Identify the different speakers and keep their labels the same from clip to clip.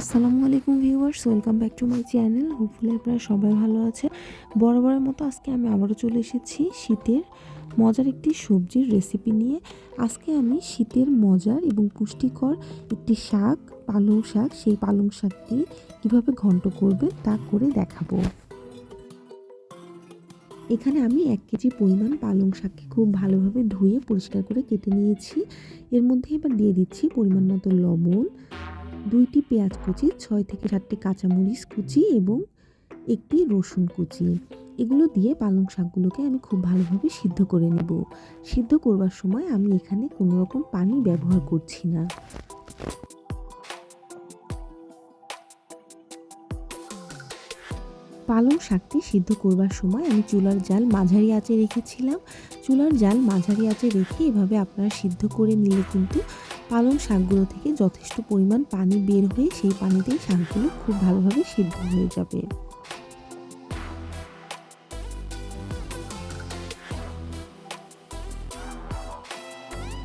Speaker 1: আসসালামু আলাইকুম viewers, welcome back to my channel. Hopefully আপনারা সবাই ভালো আছে বরাবরের মতো আজকে আমি আবারও চলে এসেছি শীতের মজার একটি সবজির রেসিপি নিয়ে। আজকে আমি শীতের মজার এবং পুষ্টিকর একটি শাক, পালং শাক, সেই পালং শাকটি কীভাবে ঘন্ট করবে তা করে দেখাবো। এখানে আমি এক কেজি পরিমাণ পালং শাককে খুব ভালোভাবে ধুয়ে পরিষ্কার করে কেটে নিয়েছি। এর মধ্যে এবার দিয়ে দিচ্ছি পরিমাণ মতো লবণ দুইটি পেঁয়াজ কুচি, ছয় থেকে সাতটি কাঁচামরিচ কুচি এবং একটি রসুন কুচি। এগুলো দিয়ে পালং শাকগুলোকে আমি খুব ভালোভাবে সিদ্ধ করে নেব। সিদ্ধ করবার সময় আমি এখানে কোনো রকম পানি ব্যবহার করছি না। পালং শাকটি সিদ্ধ করবার সময় আমি চুলার জাল মাঝারি আঁচে রেখেছিলাম। চুলার জাল মাঝারি আঁচে রেখে এভাবে আপনারা সিদ্ধ করে নিলে কিন্তু পালং শাকগুলো থেকে যথেষ্ট পরিমাণ পানি বের হয়ে সেই পানিতেই শাকগুলো খুব ভালোভাবে সিদ্ধ হয়ে যাবে।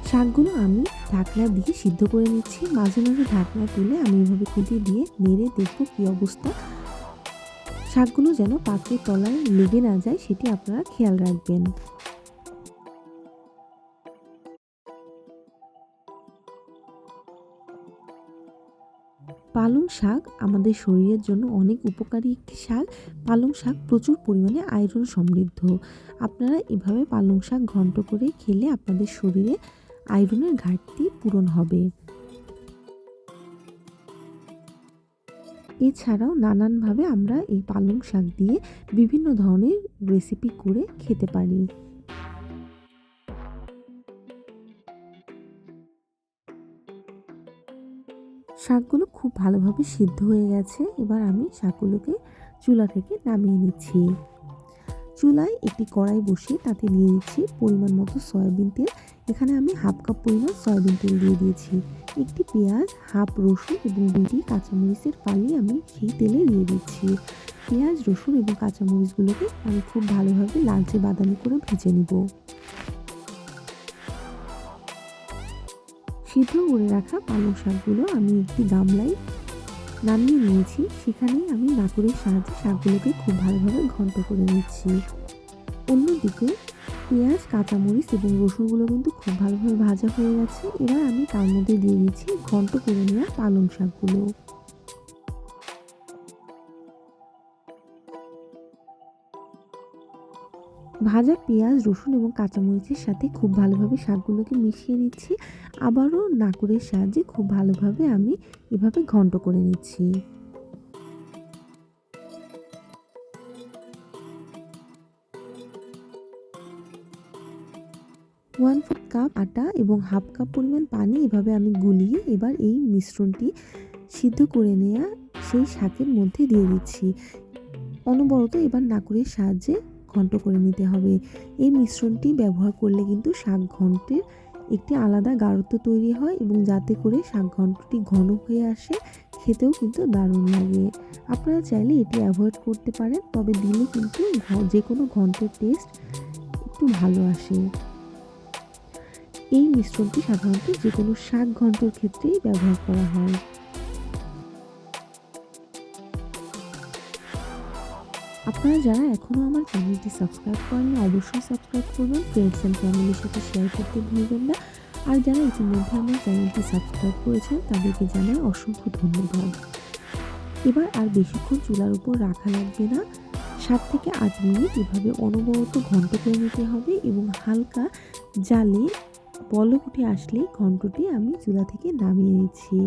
Speaker 1: শাকগুলো আমি ঢাকনা দিয়ে সিদ্ধ করে নিচ্ছি। মাঝে মাঝে ঢাকনা তুলে আমি এভাবে খুঁটি দিয়ে নেড়ে দেখব কী অবস্থা। শাকগুলো যেন পাত্রের তলায় লেগে না যায়, সেটি আপনারা খেয়াল রাখবেন। পালং শাক আমাদের শরীরের জন্য অনেক উপকারী একটি শাক। পালং শাক প্রচুর পরিমাণে আয়রন সমৃদ্ধ। আপনারা এভাবে পালং শাক ঘন্ট করে খেলে আপনাদের শরীরে আয়রনের ঘাটতি পূরণ হবে। এছাড়াও নানানভাবে আমরা এই পালং শাক দিয়ে বিভিন্ন ধরনের রেসিপি করে খেতে পারি। শাকগুলো খুব ভালোভাবে সিদ্ধ হয়ে গেছে। এবার আমি শাকগুলোকে চুলা থেকে নামিয়ে নিচ্ছি। চুলায় একটি কড়াই বসিয়ে তাতে দিয়ে দিচ্ছি পরিমাণ মতো সয়াবিন তেল এখানে আমি হাফ কাপ পরিমাণ সয়াবিন তেল দিয়ে দিয়েছি। একটি পেঁয়াজ, হাফ রসুন এবং দুটি কাঁচামরিচের ফালি আমি সেই তেলে দিয়ে দিচ্ছি। পেঁয়াজ, রসুন এবং কাঁচামরিচগুলোকে আমি খুব ভালোভাবে লালচে বাদামি করে ভেজে নিব। সিদ্ধ করে রাখা পালং শাকগুলো আমি একটি গামলায় নামিয়ে নিয়েছি। সেখানেই আমি নাকুরের সাহায্যে শাকগুলোকে খুব ভালোভাবে ঘন্ট করে নিচ্ছি। অন্যদিকে পেঁয়াজ, কাঁচামরিচ এবং রসুনগুলো কিন্তু খুব ভালোভাবে ভাজা হয়ে গেছে। এবার আমি তার মধ্যে দিয়ে দিচ্ছি ঘন্ট করে নেওয়া পালং শাকগুলো। ভাজা পেঁয়াজ, রসুন এবং কাঁচামরিচের সাথে খুব ভালোভাবে শাকগুলোকে মিশিয়ে নিচ্ছি। আবারও নাকুরের সাহায্যে খুব ভালোভাবে আমি এভাবে ঘন্ট করে নিচ্ছি। ওয়ান ফোর্থ কাপ আটা এবং হাফ কাপ পরিমাণ পানি এভাবে আমি গুলিয়ে এবার এই মিশ্রণটি সিদ্ধ করে নেওয়া সেই শাকের মধ্যে দিয়ে দিচ্ছি। অনবরত এবার নাকুরের সাহায্যে ঘন্ট করে নিতে হবে। এই মিশ্রণটি ব্যবহার করলে কিন্তু শাক ঘন্টের একটি আলাদা গাঢ়ত্ব তৈরি হয় এবং যাতে করে শাক ঘন্টটি ঘন হয়ে আসে, খেতেও কিন্তু দারুণ লাগে। আপনারা চাইলে এটি অ্যাভয়েড করতে পারেন, তবে দিলে কিন্তু যে কোনো ঘন্টের টেস্ট একটু ভালো আসে। এই মিশ্রণটি সাধারণত যে কোনো শাক ঘন্টর ক্ষেত্রেই ব্যবহার করা হয়। আপনারা যারা এখনও আমার চ্যানেলটি সাবস্ক্রাইব করেননি, অবশ্যই সাবস্ক্রাইব করবেন ফ্রেন্ডস অ্যান্ড ফ্যামিলির সাথে শেয়ার করতে ভুলবেন না। আর যারা ইতিমধ্যে আমার চ্যানেলটি সাবস্ক্রাইব করেছেন, তাদেরকে জানাই অসংখ্য ধন্যবাদ। এবার আর বেশিক্ষণ চুলার উপর রাখা লাগবে না। সাত থেকে আট মিনিট এভাবে অনবরত ঘন্ট করে নিতে হবে এবং হালকা জালে বলক উঠে আসলেই ঘন্টটি আমি চুলা থেকে নামিয়ে নিচ্ছি।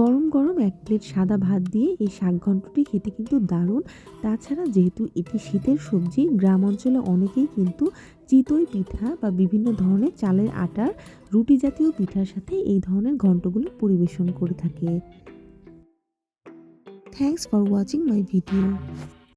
Speaker 1: গরম গরম এক প্লেট সাদা ভাত দিয়ে এই শাক ঘন্টটি খেতে কিন্তু দারুণ। তাছাড়া যেহেতু এটি শীতের সবজি, গ্রাম অঞ্চলে অনেকেই কিন্তু চিতই পিঠা বা বিভিন্ন ধরনের চালের আটার রুটি জাতীয় পিঠার সাথে এই ধরনের ঘন্টগুলো পরিবেশন করে থাকে। Thanks for watching my video